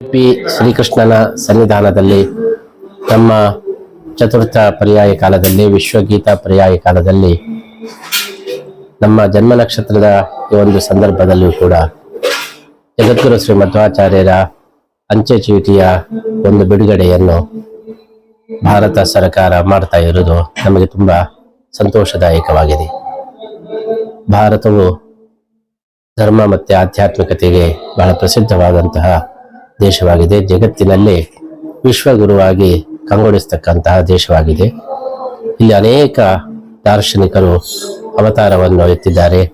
P. ಶ್ರೀಕೃಷ್ಣನ ಸನ್ನಿಧಾನದಲ್ಲಿ ನಮ್ಮ ಚತುರ್ಥ ಪರ್ಯಾಯ ಕಾಲದಲ್ಲಿ, ವಿಶ್ವಗೀತಾ ಪರ್ಯಾಯ ಕಾಲದಲ್ಲಿ ನಮ್ಮ ಜನ್ಮ ನಕ್ಷತ್ರದ ಈ ಒಂದು ಸಂದರ್ಭದಲ್ಲಿಯೂ ಕೂಡ ಜಗದ್ಗುರು ಶ್ರೀ ಮಧ್ವಾಚಾರ್ಯರ ಅಂಚೆ ಚೀಟಿಯ ಒಂದು ಬಿಡುಗಡೆಯನ್ನು ಭಾರತ ಸರ್ಕಾರ ಮಾಡ್ತಾ ಇರುವುದು ನಮಗೆ ತುಂಬಾ ಸಂತೋಷದಾಯಕವಾಗಿದೆ. ಭಾರತವು ಧರ್ಮ ಮತ್ತು ಆಧ್ಯಾತ್ಮಿಕತೆಗೆ ಬಹಳ ಪ್ರಸಿದ್ಧವಾದಂತಹ ದೇಶವಾಗಿದೆ. ಜಗತ್ತಿನಲ್ಲಿ ವಿಶ್ವಗುರುವಾಗಿ ಕಂಗೊಳಿಸ್ತಕ್ಕಂತಹ ದೇಶವಾಗಿದೆ. ಇಲ್ಲಿ ಅನೇಕ ದಾರ್ಶನಿಕರು ಅವತಾರವನ್ನು ಎತ್ತಿದ್ದಾರೆ.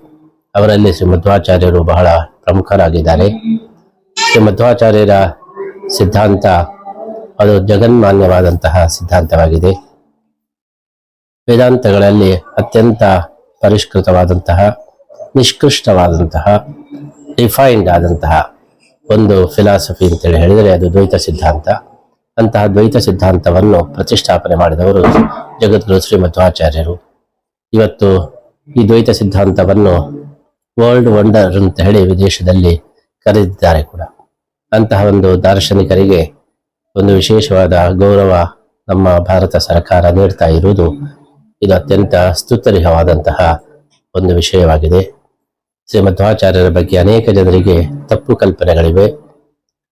ಅವರಲ್ಲಿ ಶ್ರೀ ಮಧ್ವಾಚಾರ್ಯರು ಬಹಳ ಪ್ರಮುಖರಾಗಿದ್ದಾರೆ. ಶ್ರೀ ಮಧ್ವಾಚಾರ್ಯರ ಸಿದ್ಧಾಂತ ಅದು ಜಗನ್ಮಾನ್ಯವಾದಂತಹ ಸಿದ್ಧಾಂತವಾಗಿದೆ. ವೇದಾಂತಗಳಲ್ಲಿ ಅತ್ಯಂತ ಪರಿಷ್ಕೃತವಾದಂತಹ, ನಿಷ್ಕೃಷ್ಟವಾದಂತಹ ಡಿಫೈನ್ಡ್ ಆದಂತಹ ಒಂದು ಫಿಲಾಸಫಿ ಅಂತೇಳಿ ಹೇಳಿದರೆ ಅದು ದ್ವೈತ ಸಿದ್ಧಾಂತ. ಅಂತಹ ದ್ವೈತ ಸಿದ್ಧಾಂತವನ್ನು ಪ್ರತಿಷ್ಠಾಪನೆ ಮಾಡಿದವರು ಜಗದ್ಗುರು ಶ್ರೀ ಆಚಾರ್ಯರು. ಇವತ್ತು ಈ ದ್ವೈತ ಸಿದ್ಧಾಂತವನ್ನು ವರ್ಲ್ಡ್ ವಂಡರ್ ಅಂತ ಹೇಳಿ ವಿದೇಶದಲ್ಲಿ ಕರೆದಿದ್ದಾರೆ ಕೂಡ. ಅಂತಹ ಒಂದು ದಾರ್ಶನಿಕರಿಗೆ ಒಂದು ವಿಶೇಷವಾದ ಗೌರವ ನಮ್ಮ ಭಾರತ ಸರ್ಕಾರ ನೀಡ್ತಾ ಇರುವುದು ಇದು ಅತ್ಯಂತ ಸ್ತುತರಿಹವಾದಂತಹ ಒಂದು ವಿಷಯವಾಗಿದೆ. ಶ್ರೀ ಮಧ್ವಾಚಾರ್ಯರ ಬಗ್ಗೆ ಅನೇಕ ಜನರಿಗೆ ತಪ್ಪು ಕಲ್ಪನೆಗಳಿವೆ.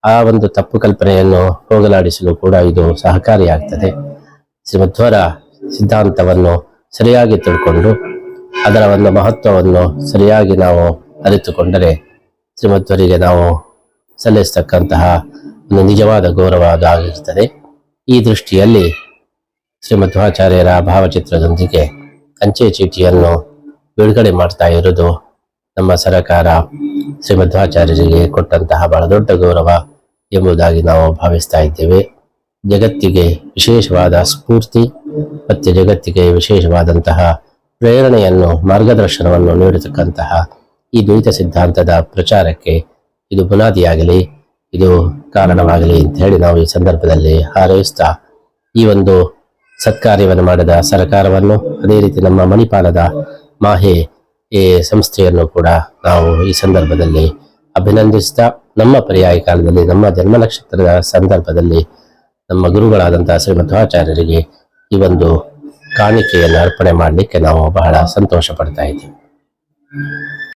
ಆ ಒಂದು ತಪ್ಪು ಕಲ್ಪನೆಯನ್ನು ಹೋಗಲಾಡಿಸಲು ಕೂಡ ಇದು ಸಹಕಾರಿಯಾಗ್ತದೆ. ಶ್ರೀಮಧ್ವರ ಸಿದ್ಧಾಂತವನ್ನು ಸರಿಯಾಗಿ ತಿಳ್ಕೊಂಡು ಅದರ ಒಂದು ಮಹತ್ವವನ್ನು ಸರಿಯಾಗಿ ನಾವು ಅರಿತುಕೊಂಡರೆ ಶ್ರೀಮಧ್ವರಿಗೆ ನಾವು ಸಲ್ಲಿಸತಕ್ಕಂತಹ ಒಂದು ನಿಜವಾದ ಗೌರವ ಅದು ಈ ದೃಷ್ಟಿಯಲ್ಲಿ ಶ್ರೀಮಧ್ವಾಚಾರ್ಯರ ಭಾವಚಿತ್ರದೊಂದಿಗೆ ಅಂಚೆ ಚೀಟಿಯನ್ನು ಬಿಡುಗಡೆ ಮಾಡ್ತಾ ಇರುವುದು ನಮ್ಮ ಸರಕಾರ ಶ್ರೀಮಧ್ವಾಚಾರ್ಯರಿಗೆ ಕೊಟ್ಟಂತಹ ಬಹಳ ದೊಡ್ಡ ಗೌರವ ಎಂಬುದಾಗಿ ನಾವು ಭಾವಿಸ್ತಾ ಇದ್ದೇವೆ. ಜಗತ್ತಿಗೆ ವಿಶೇಷವಾದ ಸ್ಫೂರ್ತಿ ಮತ್ತು ಜಗತ್ತಿಗೆ ವಿಶೇಷವಾದಂತಹ ಪ್ರೇರಣೆಯನ್ನು, ಮಾರ್ಗದರ್ಶನವನ್ನು ನೀಡತಕ್ಕಂತಹ ಈ ದ್ವೈತ ಸಿದ್ಧಾಂತದ ಪ್ರಚಾರಕ್ಕೆ ಇದು ಬುನಾದಿಯಾಗಲಿ, ಇದು ಕಾರಣವಾಗಲಿ ಅಂತ ಹೇಳಿ ನಾವು ಈ ಸಂದರ್ಭದಲ್ಲಿ ಹಾರೈಸ್ತಾ ಈ ಒಂದು ಸತ್ಕಾರ್ಯವನ್ನು ಮಾಡಿದ ಸರ್ಕಾರವನ್ನು, ಅದೇ ರೀತಿ ನಮ್ಮ ಮಣಿಪಾಲದ ಮಾಹೆ ಈ ಸಂಸ್ಥೆಯನ್ನು ಕೂಡ ನಾವು ಈ ಸಂದರ್ಭದಲ್ಲಿ ಅಭಿನಂದಿಸ್ತಾ, ನಮ್ಮ ಪರ್ಯಾಯ ಕಾಲದಲ್ಲಿ, ನಮ್ಮ ಜನ್ಮ ನಕ್ಷತ್ರದ ಸಂದರ್ಭದಲ್ಲಿ ನಮ್ಮ ಗುರುಗಳಾದಂತಹ ಶ್ರೀ ಮಧ್ವಾಚಾರ್ಯರಿಗೆ ಈ ಒಂದು ಕಾಣಿಕೆಯನ್ನು ಅರ್ಪಣೆ ಮಾಡಲಿಕ್ಕೆ ನಾವು ಬಹಳ ಸಂತೋಷ ಪಡ್ತಾ ಇದ್ದೀವಿ.